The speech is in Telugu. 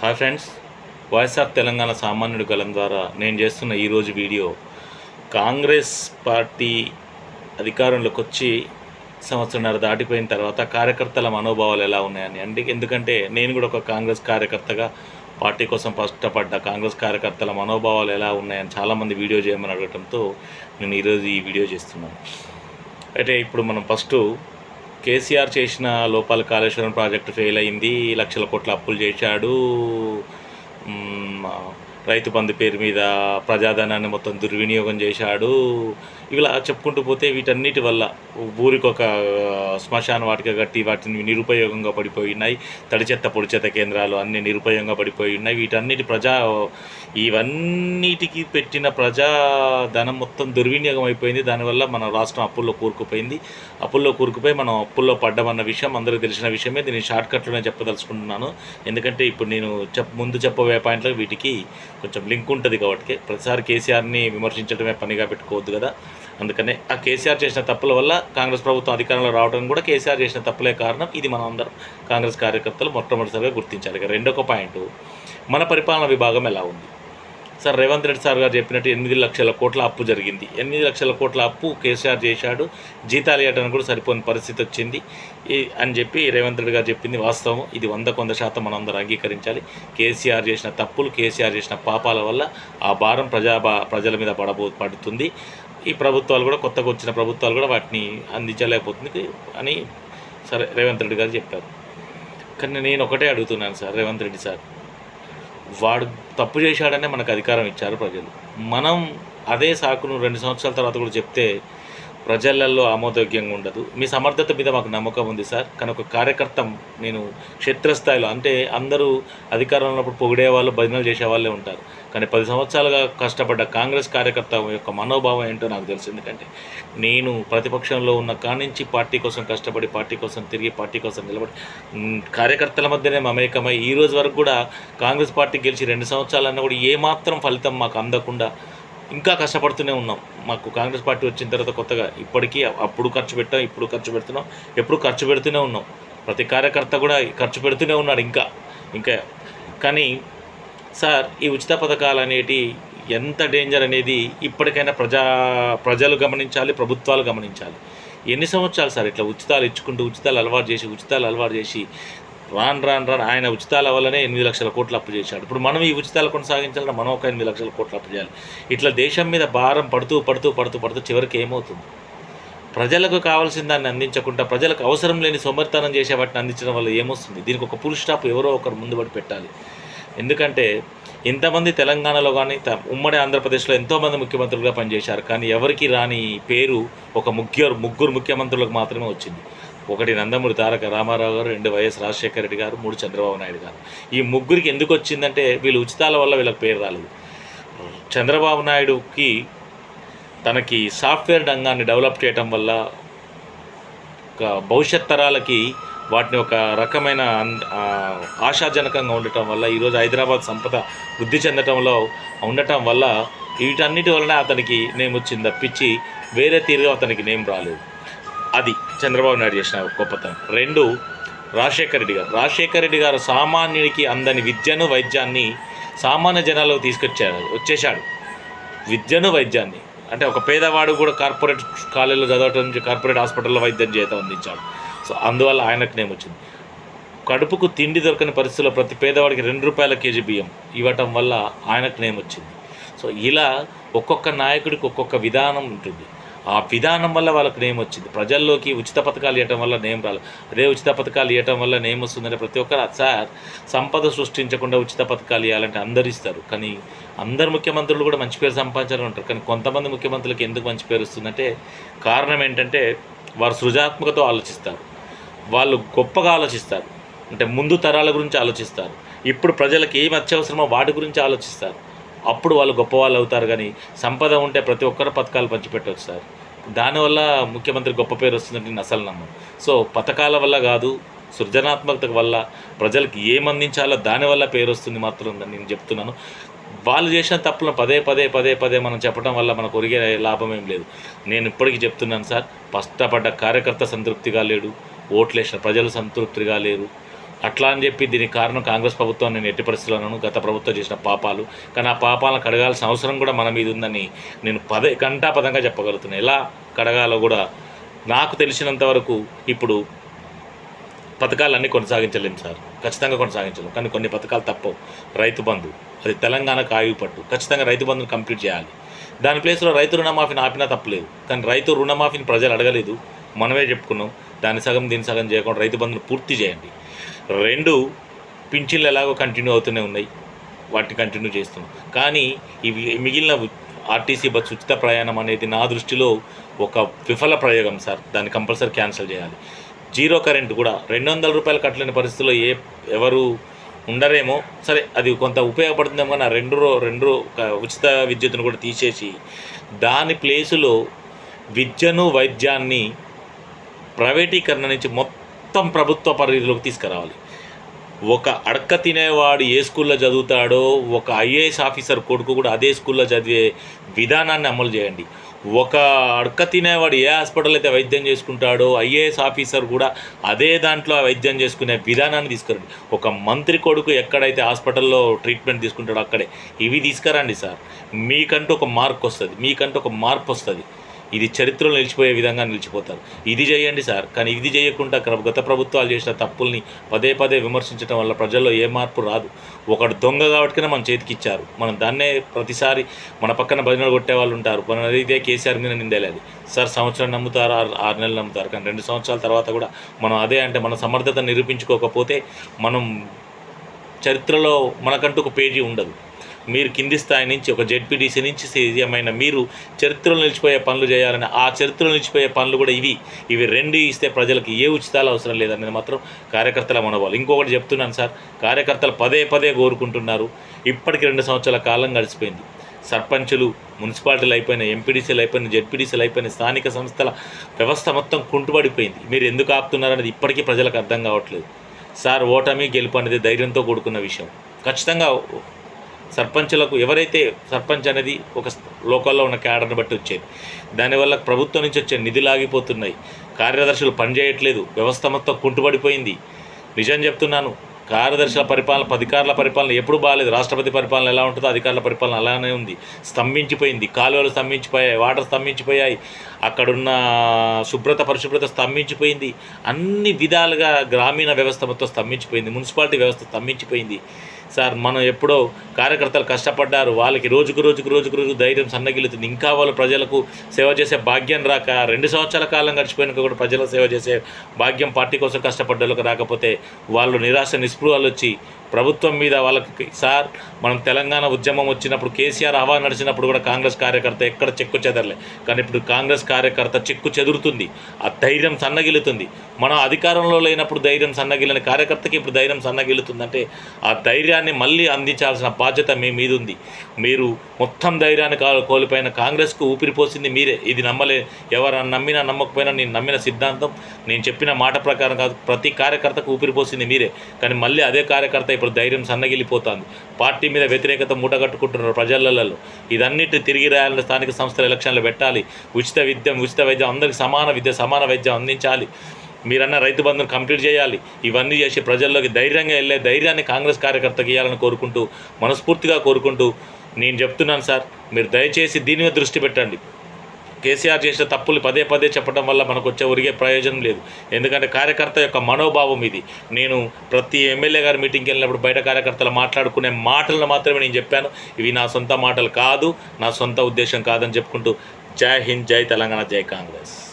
Hi friends voice of Telangana సామాన్యుడు గలం ద్వారా నేను చేస్తున్న ఈరోజు వీడియో కాంగ్రెస్ పార్టీ అధికారంలోకి వచ్చి సంవత్సరంన్నర దాటిపోయిన తర్వాత కార్యకర్తల మనోభావాలు ఎలా ఉన్నాయని. అంటే ఎందుకంటే నేను కూడా ఒక కాంగ్రెస్ కార్యకర్తగా పార్టీ కోసం కష్టపడ్డ కాంగ్రెస్ కార్యకర్తల మనోభావాలు ఎలా ఉన్నాయని చాలామంది వీడియో చేయమని అడగటంతో నేను ఈరోజు ఈ వీడియో చేస్తున్నాను. అయితే ఇప్పుడు మనం ఫస్ట్ కేసీఆర్ చేసిన లోపాల కాళేశ్వరం ప్రాజెక్టు ఫెయిల్ అయింది లక్షల కోట్ల అప్పులు చేశాడు. రైతు బంధు పేరు మీద ప్రజాధనాన్ని మొత్తం దుర్వినియోగం చేశాడు. ఇలా చెప్పుకుంటూ పోతే వీటన్నిటి వల్ల ఊరికి ఒక శ్మశాన వాటిక కట్టి వాటిని నిరుపయోగంగా పడిపోయి ఉన్నాయి తడి చెత్త పొడి చెత్త కేంద్రాలు అన్ని నిరుపయోగంగా పడిపోయి ఉన్నాయి వీటన్నిటి ప్రజా ఇవన్నిటికి పెట్టిన ప్రజా ధనం మొత్తం దుర్వినియోగం అయిపోయింది. దానివల్ల మన రాష్ట్రం అప్పుల్లో కూరుకుపోయింది. అప్పుల్లో కూరుకుపోయి మనం అప్పుల్లో పడ్డామన్న విషయం అందరికీ తెలిసిన విషయమే. దీన్ని షార్ట్కట్లోనే చెప్పదలుచుకుంటున్నాను. ఎందుకంటే ఇప్పుడు నేను చెప్ ముందు చెప్పబోయే పాయింట్లకు వీటికి కొంచెం లింక్ ఉంటుంది కాబట్టి ప్రతిసారి కేసీఆర్ని విమర్శించడమే పనిగా పెట్టుకోవద్దు కదా. అందుకనే ఆ కేసీఆర్ చేసిన తప్పుల వల్ల కాంగ్రెస్ ప్రభుత్వం అధికారంలో రావడం కూడా కేసీఆర్ చేసిన తప్పులే కారణం ఇది మనం అందరం కాంగ్రెస్ కార్యకర్తలు మొట్టమొదటిసారిగా గుర్తించాలి. రెండొక పాయింట్ మన పరిపాలన విభాగం ఎలా ఉంది? సార్ రేవంత్ రెడ్డి సార్ గారు చెప్పినట్టు ఎనిమిది లక్షల కోట్ల అప్పు జరిగింది. ఎనిమిది లక్షల కోట్ల అప్పు కేసీఆర్ చేశాడు. జీతాలు ఇవ్వడానికి కూడా సరిపోని పరిస్థితి వచ్చింది. ఈ- అని చెప్పి రేవంత్ రెడ్డి గారు చెప్పింది వాస్తవం ఇది వంద కొంద శాతం మనందరం అంగీకరించాలి. కేసీఆర్ చేసిన తప్పులు కేసీఆర్ చేసిన పాపాల వల్ల ఆ భారం ప్రజా ప్రజల మీద పడబో పడుతుంది. ఈ ప్రభుత్వాలు కూడా కొత్తగా వచ్చిన ప్రభుత్వాలు కూడా వాటిని అందించలేకపోతుంది అని సరే రేవంత్ రెడ్డి గారు చెప్పారు. కానీ నేను ఒకటే అడుగుతున్నాను సార్ రేవంత్ రెడ్డి సార్. వాడు తప్పు చేశాడనే మనకు అధికారం ఇచ్చారు ప్రజలు. మనం అదే సాకును రెండు సంవత్సరాల తర్వాత కూడా చెప్తే ప్రజలలో ఆమోదయోగ్యంగా ఉండదు. మీ సమర్థత మీద మాకు నమ్మకం ఉంది సార్. కానీ ఒక కార్యకర్త నేను క్షేత్రస్థాయిలో అంటే అందరూ అధికారంలో ఉన్నప్పుడు పొగిడే వాళ్ళు భజనలు చేసేవాళ్ళే ఉంటారు. కానీ పది సంవత్సరాలుగా కష్టపడ్డ కాంగ్రెస్ కార్యకర్త యొక్క మనోభావం ఏంటో నాకు తెలుసు. ఎందుకంటే నేను ప్రతిపక్షంలో ఉన్న కానించి పార్టీ కోసం కష్టపడి పార్టీ కోసం తిరిగి పార్టీ కోసం నిలబడి కార్యకర్తల మధ్యనే మమేకమై ఈ రోజు వరకు కూడా కాంగ్రెస్ పార్టీ గెలిచి రెండు సంవత్సరాలన్నా కూడా ఏమాత్రం ఫలితం మాకు అందకుండా ఇంకా కష్టపడుతూనే ఉన్నాం. మాకు కాంగ్రెస్ పార్టీ వచ్చిన తర్వాత కొత్తగా ఇప్పటికీ అప్పుడు ఖర్చు పెట్టాం ఇప్పుడు ఖర్చు పెడుతున్నాం ఎప్పుడు ఖర్చు పెడుతూనే ఉన్నాం. ప్రతి కార్యకర్త కూడా ఖర్చు పెడుతూనే ఉన్నాడు ఇంకా ఇంకా. కానీ సార్ ఈ ఉచిత పథకాలు అనేటి ఎంత డేంజర్ అనేది ఇప్పటికైనా ప్రజా ప్రజలు గమనించాలి ప్రభుత్వాలు గమనించాలి. ఎన్ని సంవత్సరాలు సార్ ఇట్లా ఉచితాలు ఇచ్చుకుంటూ ఉచితాలు అలవాటు చేసి ఉచితాలు అలవాటు చేసి రాను రాను రాను. ఆయన ఉచితాల వల్లనే ఎనిమిది లక్షల కోట్లు అప్పు చేశాడు. ఇప్పుడు మనం ఈ ఉచితాలు కొనసాగించాలంటే మనం ఒక ఎనిమిది లక్షల కోట్లు అప్పు చేయాలి. ఇట్లా దేశం మీద భారం పడుతూ పడుతూ పడుతూ పడుతూ చివరికి ఏమవుతుంది? ప్రజలకు కావాల్సిన దాన్ని అందించకుండా ప్రజలకు అవసరం లేని సోమర్తనం చేసే వాటిని అందించడం వల్ల ఏమొస్తుంది? దీనికి ఒక పుల్ స్టాప్ ఎవరో ఒకరు ముందుబడి పెట్టాలి. ఎందుకంటే ఇంతమంది తెలంగాణలో కానీ త- ఉమ్మడి ఆంధ్రప్రదేశ్లో ఎంతోమంది ముఖ్యమంత్రులుగా పనిచేశారు. కానీ ఎవరికి రాని పేరు ఒక ముగ్గురు ముగ్గురు ముఖ్యమంత్రులకు మాత్రమే వచ్చింది. ఒకటి నందమూరి తారక రామారావు గారు రెండు వైఎస్ రాజశేఖర రెడ్డి గారు మూడు చంద్రబాబు నాయుడు గారు. ఈ ముగ్గురికి ఎందుకు వచ్చిందంటే వీళ్ళు ఉచితాల వల్ల వీళ్ళకి పేరు రాలేదు. చంద్రబాబు నాయుడుకి తనకి సాఫ్ట్వేర్ రంగాన్ని డెవలప్ చేయటం వల్ల ఒక భవిష్యత్ తరాలకి వాటిని ఒక రకమైన ఆశాజనకంగా ఉండటం వల్ల ఈరోజు హైదరాబాద్ సంపద వృద్ధి చెందటంలో ఉండటం వల్ల వీటన్నిటి వలన అతనికి నేమ్ వచ్చింది తప్పించి వేరే తీరుగా అతనికి నేమ్ రాలేదు. అది చంద్రబాబు నాయుడు చేసిన గొప్పతనం. రెండు రాజశేఖర రెడ్డి గారు. రాజశేఖర రెడ్డి గారు సామాన్యుడికి అందని విద్యను వైద్యాన్ని సామాన్య జనాల్లో తీసుకొచ్చాడు వచ్చేశాడు. విద్యను వైద్యాన్ని. అంటే ఒక పేదవాడు కూడా కార్పొరేట్ కాలేజీలో చదవటం నుంచి కార్పొరేట్ హాస్పిటల్లో వైద్యం చేత అందించాడు. సో అందువల్ల ఆయనకు నేమ్ వచ్చింది. కడుపుకు తిండి దొరకని పరిస్థితుల్లో ప్రతి పేదవాడికి రెండు రూపాయల కేజీ బియ్యం ఇవ్వటం వల్ల ఆయనకు నేమ్ వచ్చింది. సో ఇలా ఒక్కొక్క నాయకుడికి ఒక్కొక్క విధానం ఉంటుంది. ఆ విధానం వల్ల వాళ్ళకి నేమ్ వచ్చింది. ప్రజల్లోకి ఉచిత పథకాలు ఇవ్వటం వల్ల నేమ్ రాలేదు అదే ఉచిత పథకాలు ఇవ్వటం వల్ల నేమ్ వస్తుందంటే ప్రతి ఒక్కరు సార్ సంపద సృష్టించకుండా ఉచిత పథకాలు ఇవ్వాలంటే అందరు ఇస్తారు. కానీ అందరు ముఖ్యమంత్రులు కూడా మంచి పేరు సంపాదించాలని ఉంటారు. కానీ కొంతమంది ముఖ్యమంత్రులకు ఎందుకు మంచి పేరు వస్తుందంటే కారణం ఏంటంటే వారు సృజనాత్మకతో ఆలోచిస్తారు. వాళ్ళు గొప్పగా ఆలోచిస్తారు. అంటే ముందు తరాల గురించి ఆలోచిస్తారు. ఇప్పుడు ప్రజలకు ఏం అత్యవసరమో వాటి గురించి ఆలోచిస్తారు. అప్పుడు వాళ్ళు గొప్పవాళ్ళు అవుతారు కానీ సంపద ఉంటే ప్రతి ఒక్కరు పథకాలు పంచిపెట్టవచ్చు సార్. దానివల్ల ముఖ్యమంత్రి గొప్ప పేరు వస్తుందంటే నేను అసలు నమ్మను. సో పథకాల వల్ల కాదు సృజనాత్మకత వల్ల ప్రజలకు ఏమందించాలో దానివల్ల పేరు వస్తుంది మాత్రం నేను చెప్తున్నాను. వాళ్ళు చేసిన తప్పులను పదే పదే పదే పదే మనం చెప్పడం వల్ల మనకు ఒరిగే లాభం ఏం లేదు. నేను ఇప్పటికీ చెప్తున్నాను సార్ కష్టపడ్డ కార్యకర్త సంతృప్తిగా లేడు ఓట్లేసిన ప్రజలు సంతృప్తిగా లేరు. అట్లా అని చెప్పి దీనికి కారణం కాంగ్రెస్ ప్రభుత్వం నేను ఎట్టి పరిస్థితుల్లోనూ గత ప్రభుత్వం చేసిన పాపాలు. కానీ ఆ పాపాలను కడగాల్సిన అవసరం కూడా మన మీద ఉందని నేను పదే గంటా పదంగా చెప్పగలుగుతున్నాను ఎలా కడగాలో కూడా నాకు తెలిసినంత వరకు ఇప్పుడు పథకాలన్నీ కొనసాగించలేము సార్. ఖచ్చితంగా కొనసాగించలేము కానీ కొన్ని పథకాలు తప్పవు. రైతు బంధు. అది తెలంగాణకు ఆయుపట్టు ఖచ్చితంగా రైతు బంధును కంప్లీట్ చేయాలి. దాని ప్లేస్లో రైతు రుణమాఫీని ఆపినా తప్పలేదు. కానీ రైతు రుణమాఫీని ప్రజలు అడగలేదు. మనమే చెప్పుకున్నాం దాని సగం దీని సగం చేయకుండా రైతు బంధును పూర్తి చేయండి. రెండు పింఛన్లు ఎలాగో కంటిన్యూ అవుతూనే ఉన్నాయి. వాటిని కంటిన్యూ చేస్తున్నాం. కానీ ఇవి మిగిలిన ఆర్టీసీ బస్సు ఉచిత ప్రయాణం అనేది నా దృష్టిలో ఒక విఫల ప్రయోగం సార్. దాన్ని కంపల్సరీ క్యాన్సిల్ చేయాలి. జీరో కరెంట్ కూడా రెండు వందల రూపాయలు కట్టలేని పరిస్థితుల్లో ఏ ఎవరు ఉండరేమో సరే అది కొంత ఉపయోగపడుతుందేమో కానీ రెండు రో రెండు ఉచిత విద్యుత్తును కూడా తీసేసి దాని ప్లేసులో విద్యను వైద్యాన్ని ప్రైవేటీకరణ నుంచి మొత్తం ప్రభుత్వ పరిధిలోకి తీసుకురావాలి. ఒక అడక్క తినేవాడు ఏ స్కూల్లో చదువుతాడో ఒక ఐఏఎస్ ఆఫీసర్ కొడుకు కూడా అదే స్కూల్లో చదివే విధానాన్ని అమలు చేయండి. ఒక అడక్క తినేవాడు ఏ హాస్పిటల్ అయితే వైద్యం చేసుకుంటాడో ఐఏఎస్ ఆఫీసర్ కూడా అదే దాంట్లో వైద్యం చేసుకునే విధానాన్ని తీసుకురండి. ఒక మంత్రి కొడుకు ఎక్కడైతే హాస్పిటల్లో ట్రీట్మెంట్ తీసుకుంటాడో అక్కడే. ఇవి తీసుకురండి సార్. మీకంటూ ఒక మార్క్ వస్తుంది. మీకంటూ ఒక మార్పు వస్తుంది. ఇది చరిత్రలో నిలిచిపోయే విధంగా నిలిచిపోతారు. ఇది చేయండి సార్ కానీ ఇది చేయకుండా క్ర- గత ప్రభుత్వాలు చేసిన తప్పుల్ని పదే పదే విమర్శించడం వల్ల ప్రజల్లో ఏ మార్పు రాదు. ఒకడు దొంగ కాబట్టికనే మన చేతికి ఇచ్చారు. మనం దాన్నే ప్రతిసారి మన పక్కన భజనలు కొట్టే వాళ్ళు ఉంటారు. మన ఇదే కేసీఆర్ మీద నిందేలేదు సార్ సంవత్సరం నమ్ముతారు? ఆరు ఆరు నెలలు నమ్ముతారు. కానీ రెండు సంవత్సరాల తర్వాత కూడా మనం అదే అంటే మన సమర్థత నిరూపించుకోకపోతే మనం చరిత్రలో మనకంటూ ఒక పేజీ ఉండదు. మీరు కింది స్థాయి నుంచి ఒక జెడ్పీటీసీ నుంచి సీఎం మీరు చరిత్రలో నిలిచిపోయే పనులు చేయాలని ఆ చరిత్రలో నిలిచిపోయే పనులు కూడా ఇవి. ఇవి రెండు ఇస్తే ప్రజలకు ఏ ఉచితాలు అవసరం లేదనేది మాత్రం కార్యకర్తల మనవాళ్ళు ఇంకొకటి చెప్తున్నాను సార్ కార్యకర్తలు పదే పదే కోరుకుంటున్నారు. ఇప్పటికి రెండు సంవత్సరాల కాలం గడిచిపోయింది. సర్పంచులు మున్సిపాలిటీలు అయిపోయిన ఎంపీడీసీలు అయిపోయిన జెడ్పీడీసీలు అయిపోయిన స్థానిక సంస్థల వ్యవస్థ మొత్తం కుంటుపడిపోయింది మీరు ఎందుకు ఆపుతున్నారనేది ఇప్పటికీ ప్రజలకు అర్థం కావట్లేదు. సార్ ఓటమి గెలుపు అనేది ధైర్యంతో కూడుకున్న విషయం. ఖచ్చితంగా సర్పంచులకు ఎవరైతే సర్పంచ్ అనేది ఒక లోకల్లో ఉన్న క్యాడర్ని బట్టి వచ్చేది. దానివల్ల ప్రభుత్వం నుంచి వచ్చే నిధులు ఆగిపోతున్నాయి. కార్యదర్శులు పనిచేయట్లేదు వ్యవస్థ మొత్తం కుంటుపడిపోయింది నిజం చెప్తున్నాను. కార్యదర్శుల పరిపాలన అధికారుల పరిపాలన ఎప్పుడు బాగాలేదు రాష్ట్రపతి పరిపాలన ఎలా ఉంటుందో అధికారుల పరిపాలన అలానే ఉంది. స్తంభించిపోయింది. కాలువలు స్తంభించిపోయాయి. వాటర్ స్తంభించిపోయాయి. అక్కడున్న శుభ్రత పరిశుభ్రత స్తంభించిపోయింది. అన్ని విధాలుగా గ్రామీణ వ్యవస్థ మొత్తం స్తంభించిపోయింది. మున్సిపాలిటీ వ్యవస్థ స్తంభించిపోయింది. సార్ మనం ఎప్పుడో కార్యకర్తలు కష్టపడ్డారు వాళ్ళకి రోజుకు రోజుకు రోజుకు రోజు ధైర్యం సన్నగిలుతుంది ఇంకా వాళ్ళు ప్రజలకు సేవ చేసే భాగ్యం రాక రెండు సంవత్సరాల కాలం గడిచిపోయినాక కూడా ప్రజలకు సేవ చేసే భాగ్యం పార్టీ కోసం కష్టపడ్డలకు రాకపోతే వాళ్ళు నిరాశ నిస్పృహాలు వచ్చి ప్రభుత్వం మీద వాళ్ళకి సార్ మనం తెలంగాణ ఉద్యమం వచ్చినప్పుడు కేసీఆర్ హవా నడిచినప్పుడు కూడా కాంగ్రెస్ కార్యకర్త ఎక్కడ చెక్కు చెదరలే. కానీ ఇప్పుడు కాంగ్రెస్ కార్యకర్త చెక్కు చెదురుతుంది. ఆ ధైర్యం సన్నగిలుతుంది మనం అధికారంలో లేనప్పుడు ధైర్యం సన్నగిలిన కార్యకర్తకి ఇప్పుడు ధైర్యం సన్నగిలుతుందంటే ఆ ధైర్యాన్ని మళ్ళీ అందించాల్సిన బాధ్యత మీ మీద ఉంది. మీరు మొత్తం ధైర్యాన్ని కోల్పోయిన కాంగ్రెస్కు ఊపిరిపోసింది మీరే. ఇది నమ్మలే. ఎవరు నమ్మినా నమ్మకపోయినా నేను నమ్మిన సిద్ధాంతం నేను చెప్పిన మాట ప్రకారం కాదు. ప్రతి కార్యకర్తకు ఊపిరిపోసింది మీరే. కానీ మళ్ళీ అదే కార్యకర్త ఇప్పుడు ధైర్యం సన్నగిలిపోతుంది పార్టీ మీద వ్యతిరేకత మూటగట్టుకుంటున్నారు ప్రజలలో. ఇదన్నిటి తిరిగి రాయాలని స్థానిక సంస్థల ఎలక్షన్లు పెట్టాలి. ఉచిత విద్య ఉచిత వైద్యం అందరికి సమాన విద్య సమాన వైద్యం అందించాలి. మీరన్న రైతు బంధును కంప్లీట్ చేయాలి. ఇవన్నీ చేసి ప్రజల్లోకి ధైర్యంగా వెళ్ళే ధైర్యాన్ని కాంగ్రెస్ కార్యకర్తకి ఇవ్వాలని కోరుకుంటూ మనస్ఫూర్తిగా కోరుకుంటూ నేను చెప్తున్నాను సార్. మీరు దయచేసి దీని మీద దృష్టి పెట్టండి. కేసీఆర్ చేసిన తప్పులు పదే పదే చెప్పడం వల్ల మనకు వచ్చే ఒరిగే ప్రయోజనం లేదు. ఎందుకంటే కార్యకర్త యొక్క మనోభావం ఇది. నేను ప్రతి ఎమ్మెల్యే గారి మీటింగ్కి వెళ్ళినప్పుడు బయట కార్యకర్తలు మాట్లాడుకునే మాటలను మాత్రమే నేను చెప్పాను. ఇవి నా సొంత మాటలు కాదు నా సొంత ఉద్దేశం కాదని చెప్పుకుంటూ జై హింద్ జై తెలంగాణ జై కాంగ్రెస్.